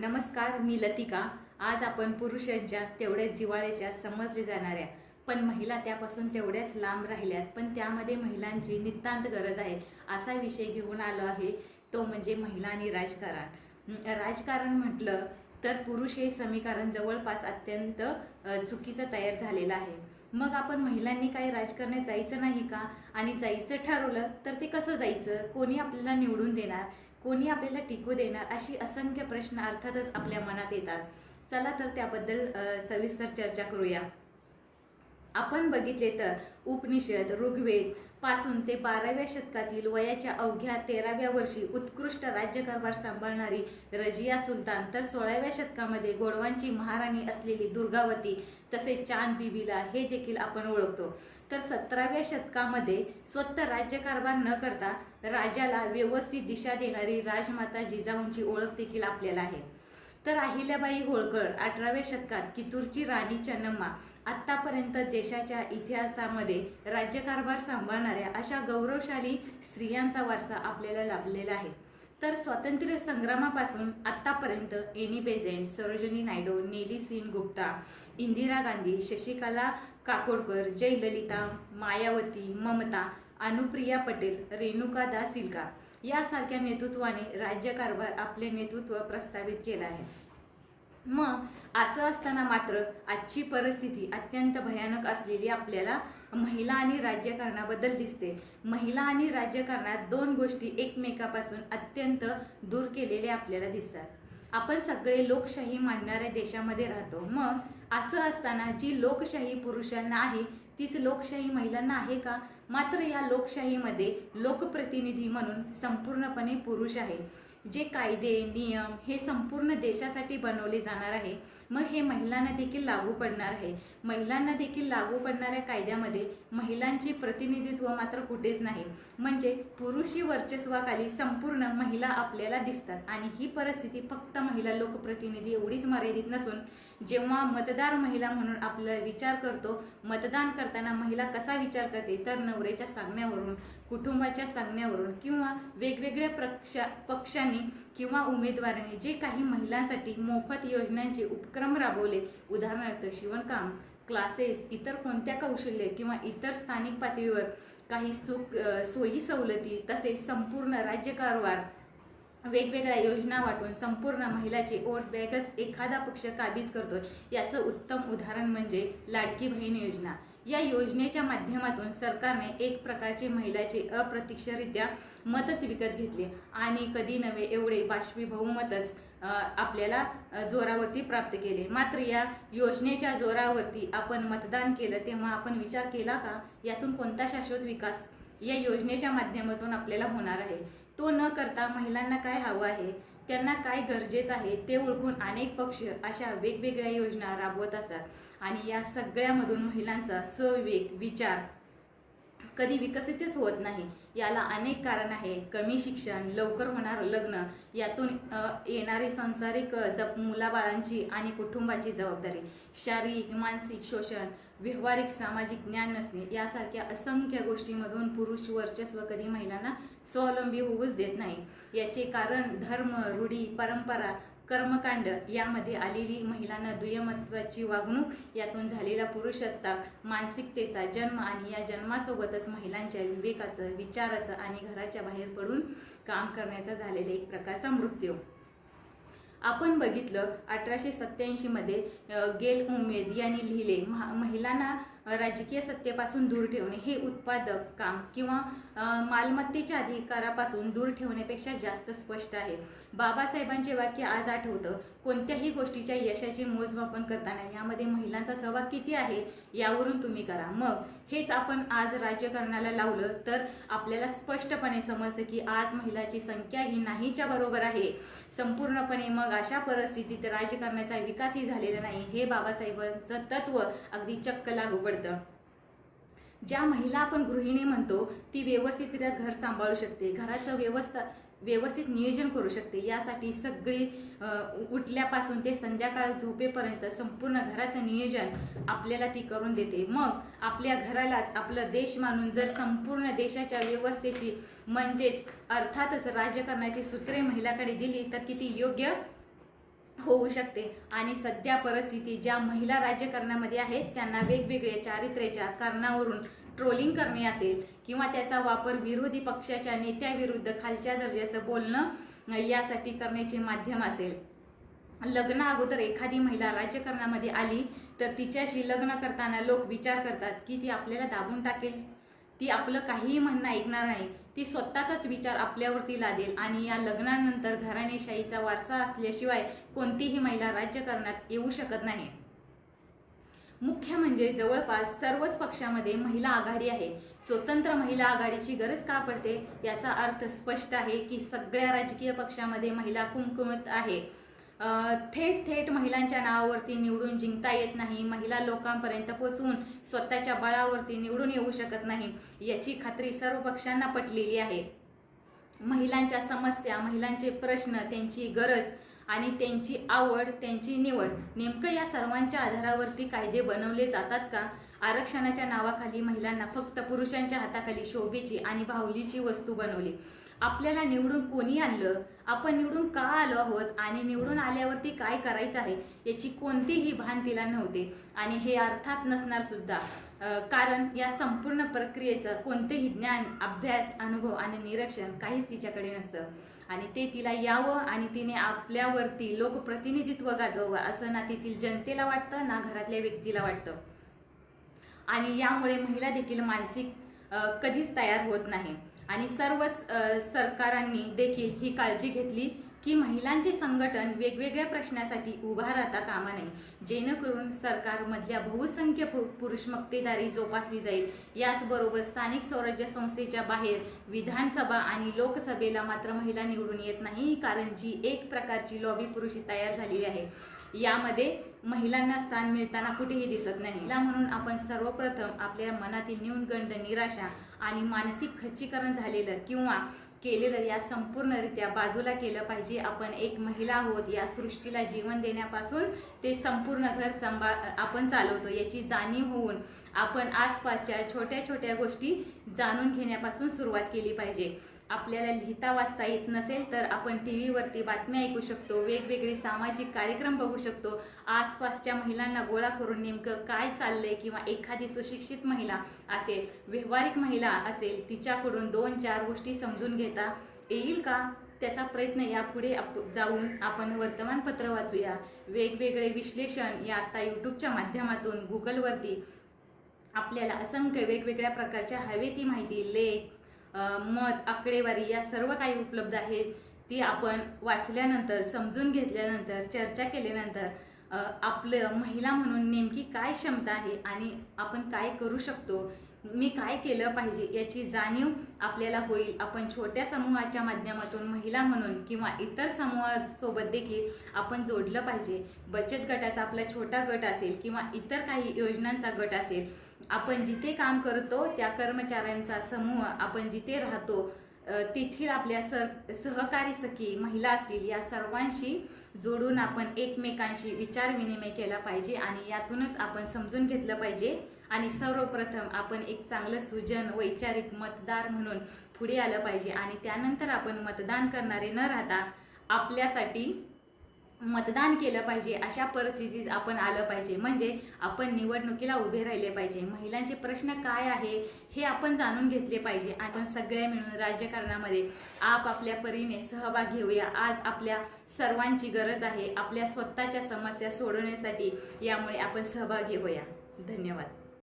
नमस्कार मी लतिका. आज आपण पुरुषांच्या तेवढ्याच जिवाळ्याच्या समजले जाणाऱ्या पण महिला त्यापासून तेवढ्याच लांब राहिल्यात. पण त्यामध्ये महिलांची नितांत गरज आहे असा विषय घेऊन आलो आहे. तो म्हणजे महिला आणि राजकारण. राजकारण म्हटलं तर पुरुष हे समीकरण जवळपास अत्यंत चुकीचं तयार झालेलं आहे. मग आपण महिलांनी काही राजकारणात जायचं नाही का? आणि जायचं ठरवलं तर ते कसं जायचं? कोणी आपल्याला निवडून देणार? कोणी आपल्याला टिकू देणार अशी असंख्य प्रश्न अर्थातच आपल्या मनात येतात. चला तर त्याबद्दल सविस्तर चर्चा करूया. आपण बघितले तर उपनिषद ऋग्वेदपासून ते बाराव्या शतकातील वयाच्या अवघ्या तेराव्या वर्षी उत्कृष्ट राज्यकारभार सांभाळणारी रजिया सुलतान तर सोळाव्या शतकामध्ये गोडवांची महाराणी असलेली दुर्गावती तसेच चांद बिबीला हे देखील आपण ओळखतो. तर सतराव्या शतकामध्ये स्वतः राज्यकारभार न करता राजाला व्यवस्थित दिशा देणारी राजमाता जिजाऊंची ओळख देखील आपल्याला आहे. तर अहिल्याबाई होळकर अठराव्या शतकात कितूरची राणी चन्नम्मा आत्तापर्यंत देशाच्या इतिहासामध्ये राज्यकारभार सांभाळणाऱ्या अशा गौरवशाली स्त्रियांचा वारसा आपल्याला लाभलेला आहे. तर स्वातंत्र्य संग्रामापासून आत्तापर्यंत एनी बेझेंट सरोजिनी नायडू नेली सिंग गुप्ता इंदिरा गांधी शशिकला काकोडकर जयललिता मायावती ममता अनुप्रिया पटेल रेणुका दास सिल्का यासारख्या नेतृत्वाने राज्यकारभार आपले नेतृत्व प्रस्थापित केलं आहे. मग असं असताना मात्र आजची परिस्थिती अत्यंत भयानक असलेली आपल्याला महिला आणि राज्यकारणाबद्दल दिसते. महिला आणि राज्यकारणात दोन गोष्टी एकमेकापासून अत्यंत दूर केलेल्या आपल्याला दिसतात. आपण सगळे लोकशाही मानणाऱ्या देशामध्ये राहतो. मग असं असताना जी लोकशाही पुरुषांना आहे तीच लोकशाही महिलांना आहे का? मात्र या लोकशाहीमध्ये लोकप्रतिनिधी म्हणून संपूर्णपणे पुरुष आहे. जे कायदे नियम हे संपूर्ण देशासाठी बनवले जाणार आहे. मग हे महिलांना देखील लागू पडणार आहे. महिलांना देखील लागू पडणाऱ्या कायद्यामध्ये महिलांचे प्रतिनिधित्व मात्र कुठेच नाही. म्हणजे पुरुषी वर्चस्वाखाली संपूर्ण महिला आपल्याला दिसतात आणि ही परिस्थिती फक्त महिला लोकप्रतिनिधी एवढीच मर्यादित नसून जेव्हा मतदार महिला म्हणून आपला विचार करतो मतदान करताना महिला कसा विचार करते? तर नवऱ्याच्या सांगण्यावरून कुटुंबाच्या सांगण्यावरून किंवा वेगवेगळ्या प्रक्षा पक्षांनी किंवा उमेदवारांनी जे काही महिलांसाठी मोफत योजनांचे उपक्रम राबवले उदाहरणार्थ शिवणकाम क्लासेस इतर कोणत्या कौशल्य किंवा इतर स्थानिक पातळीवर काही सुख सोयी सवलती तसेच संपूर्ण राज्यकारभार वेगवेगळ्या योजना वाटून संपूर्ण महिलाचे ओट बॅगच एखादा पक्ष काबीज करतो याचं उत्तम उदाहरण म्हणजे लाडकी बहीण योजना. या योजनेच्या माध्यमातून सरकारने एक प्रकारचे महिलाचे अप्रत्यक्षरित्या मतच विकत घेतले. आणि कधी नव्हे एवढे बाष्पी बहुमतच आपल्याला जोरावरती प्राप्त केले. मात्र या योजनेच्या जोरावरती आपण मतदान केलं तेव्हा आपण विचार केला का? यातून कोणता शाश्वत विकास या योजनेच्या माध्यमातून आपल्याला होणार आहे? तो न करता महिलांना काय हवं आहे त्यांना काय गरजेचं आहे ते ओळखून अनेक पक्ष अशा वेगवेगळ्या योजना राबवत असतात. आणि या सगळ्यामधून महिलांचा सविवेक विचार कधी विकसितच होत नाही. याला अनेक कारण आहे. कमी शिक्षण लवकर होणारं लग्न यातून येणारी सांसारिक जप मुलाबाळांची आणि कुटुंबाची जबाबदारी शारीरिक मानसिक शोषण व्यावहारिक सामाजिक ज्ञान नसणे यासारख्या असंख्य गोष्टीमधून पुरुष वर्चस्व कधी महिलांना स्वावलंबी होऊच देत नाही. याचे कारण धर्म रूढी परंपरा कर्मकांड यामध्ये आलेली महिलांना दुय्यमत्वाची वागणूक यातून झालेला पुरुषसत्ता मानसिकतेचा जन्म आणि या जन्मासोबतच महिलांच्या विवेकाचं विचाराचं आणि घराच्या बाहेर पडून काम करण्याचा झालेला एक प्रकारचा मृत्यू. आपण बघितलं अठराशे सत्याऐंशीमध्ये गेल उमेद यांनी लिहिले महा- महिलांना राजकीय सत्तेपासून दूर ठेवणे हे उत्पादक काम किंवा मालमत्तेच्या अधिकारापासून दूर ठेवण्यापेक्षा जास्त स्पष्ट आहे. बाबासाहेबांचे वाक्य आज आठवतं कोणत्याही गोष्टीच्या यशाचे मोजमापन करताना यामध्ये महिलांचा सहभाग किती आहे यावरून तुम्ही करा. मग हेच आपण आज राजकारणाला लावलं तर आपल्याला स्पष्टपणे समजतं की आज महिलाची संख्या ही नाहीच्या बरोबर आहे. संपूर्णपणे मग अशा परिस्थितीत राजकारणाचा विकासही झालेला नाही हे बाबासाहेबांचं तत्व अगदी चक्क लागू पडतं. ज्या महिला आपण गृहिणी म्हणतो ती व्यवस्थितरित्या घर सांभाळू शकते. घराचं व्यवस्था व्यवस्थित नियोजन करू शकते. यासाठी सगळी उठल्यापासून ते संध्याकाळ झोपेपर्यंत संपूर्ण घराचं नियोजन आपल्याला ती करून देते. मग आपल्या घरालाच आपलं देश मानून जर संपूर्ण देशाच्या व्यवस्थेची म्हणजेच अर्थातच राज्य करण्याची सूत्रे महिलाकडे दिली तर किती योग्य होऊ शकते. आणि सध्या परिस्थिती ज्या महिला राज्यकारणामध्ये आहेत त्यांना वेगवेगळ्या चारित्र्याच्या कारणावरून ट्रोलिंग करणे असेल किंवा त्याचा वापर विरोधी पक्षाच्या नेत्याविरुद्ध खालच्या दर्जाचं बोलणं यासाठी करण्याचे माध्यम असेल. लग्न अगोदर एखादी महिला राजकारणामध्ये आली तर तिच्याशी लग्न करताना लोक विचार करतात की ती आपल्याला दाबून टाकेल. ती आपलं काहीही म्हणणं ऐकणार नाही. ती स्वतःचाच विचार आपल्यावरती लादेल आणि या लग्नानंतर घराणेशाहीचा वारसा असल्याशिवाय कोणतीही महिला राजकारणात येऊ शकत नाही. मुख्य म्हणजे जवळपास सर्वच पक्षामध्ये महिला आघाडी आहे. स्वतंत्र महिला आघाडीची गरज का पडते? याचा अर्थ स्पष्ट आहे की सगळ्या राजकीय पक्षामध्ये महिला कुमकुमत आहे. थेट थेट महिलांच्या नावावरती निवडून जिंकता येत नाही. महिला लोकांपर्यंत पोचवून स्वतःच्या बळावरती निवडून येऊ शकत नाही. याची खात्री सर्व पक्षांना पटलेली आहे. महिलांच्या समस्या महिलांचे प्रश्न त्यांची गरज आणि त्यांची आवड त्यांची निवड नेमकं या सर्वांच्या आधारावरती कायदे बनवले जातात का? आरक्षणाच्या नावाखाली महिलांना फक्त पुरुषांच्या हाताखाली शोभेची आणि भावलीची वस्तू बनवली. आपल्याला निवडून कोणी आणलं? आपण निवडून का आलो आहोत? आणि निवडून आल्यावरती काय करायचं आहे? याची कोणतीही भान तिला नव्हते. आणि हे अर्थात नसणार सुद्धा. कारण या संपूर्ण प्रक्रियेचं कोणतेही ज्ञान अभ्यास अनुभव आणि निरीक्षण काहीच तिच्याकडे नसतं. आणि ते तिला यावं आणि तिने आपल्यावरती लोकप्रतिनिधित्व गाजवावं असं ना तेथील जनतेला वाटतं ना घरातल्या व्यक्तीला वाटतं. आणि यामुळे महिला देखील मानसिक कधीच तयार होत नाही. आणि सर्वच सरकारांनी देखील ही काळजी घेतली. की महिलांचे संघटन वेगवेगळ्या प्रश्नासाठी उभा राहता कामा नये. जेणेकरून सरकारमधल्या बहुसंख्य पु- पुरुष मक्तेदारी जोपासली जाईल. याचबरोबर स्थानिक स्वराज्य संस्थेच्या बाहेर विधानसभा आणि लोकसभेला मात्र महिला निवडून येत नाही कारण जी एक प्रकारची लॉबी पुरुषी तयार झालेली आहे. यामध्ये महिलांना स्थान मिळताना कुठेही दिसत नाही. महिला म्हणून आपण सर्वप्रथम आपल्या मनातील न्यूनगंड निराशा आणि मानसिक खच्चीकरण झालेलं किंवा केलेलं या संपूर्णरित्या बाजूला केलं पाहिजे. आपण एक महिला आहोत या सृष्टीला जीवन देण्यापासून ते संपूर्ण घर संभा आपण चालवतो. याची जाणीव होऊन आपण आसपासच्या छोट्या छोट्या गोष्टी जाणून घेण्यापासून सुरुवात केली पाहिजे. आपल्याला लिहिता वाचता येत नसेल तर आपण टी व्हीवरती बातम्या ऐकू शकतो वेगवेगळे सामाजिक कार्यक्रम बघू शकतो. आसपासच्या महिलांना गोळा करून नेमकं काय चाललंय किंवा एखादी सुशिक्षित महिला असेल व्यावहारिक महिला असेल तिच्याकडून दोन चार गोष्टी समजून घेता येईल का? त्याचा प्रयत्न यापुढे आप जाऊन आपण वर्तमानपत्र वाचूया. वेगवेगळे विश्लेषण या आता यूट्यूबच्या माध्यमातून गुगलवरती आपल्याला असंख्य वेगवेगळ्या प्रकारच्या हवे ती माहिती लेख मत आकडेवारी या सर्व काही उपलब्ध आहेत. ती आपण वाचल्यानंतर समजून घेतल्यानंतर चर्चा केल्यानंतर आपलं महिला म्हणून नेमकी काय क्षमता आहे आणि आपण काय करू शकतो? मी काय केलं पाहिजे याची जाणीव आपल्याला होईल. आपण छोट्या समूहाच्या माध्यमातून महिला म्हणून किंवा इतर समूहासोबत देखील आपण जोडलं पाहिजे. बचत गटाचा आपला छोटा गट असेल किंवा इतर काही योजनांचा गट असेल आपण जिथे काम करतो त्या कर्मचाऱ्यांचा समूह आपण जिथे राहतो तेथील आपल्या सर सहकारी सखी महिला असतील या सर्वांशी जोडून आपण एकमेकांशी विचार विनिमय केला पाहिजे आणि यातूनच आपण समजून घेतलं पाहिजे. आणि सर्वप्रथम आपण एक चांगलं सुजन वैचारिक मतदार म्हणून पुढे आलं पाहिजे आणि त्यानंतर आपण मतदान करणारे न राहता आपल्यासाठी मतदान केलं पाहिजे अशा परिस्थितीत आपण आलं पाहिजे. म्हणजे आपण निवडणुकीला उभे राहिले पाहिजे. महिलांचे प्रश्न काय आहे हे आपण जाणून घेतले पाहिजे. आपण सगळ्या मिळून राजकारणामध्ये आपापल्या परीने सहभाग घेऊया. आज आपल्या सर्वांची गरज आहे आपल्या स्वतःच्या समस्या सोडवण्यासाठी. यामुळे आपण सहभागी होऊया. धन्यवाद.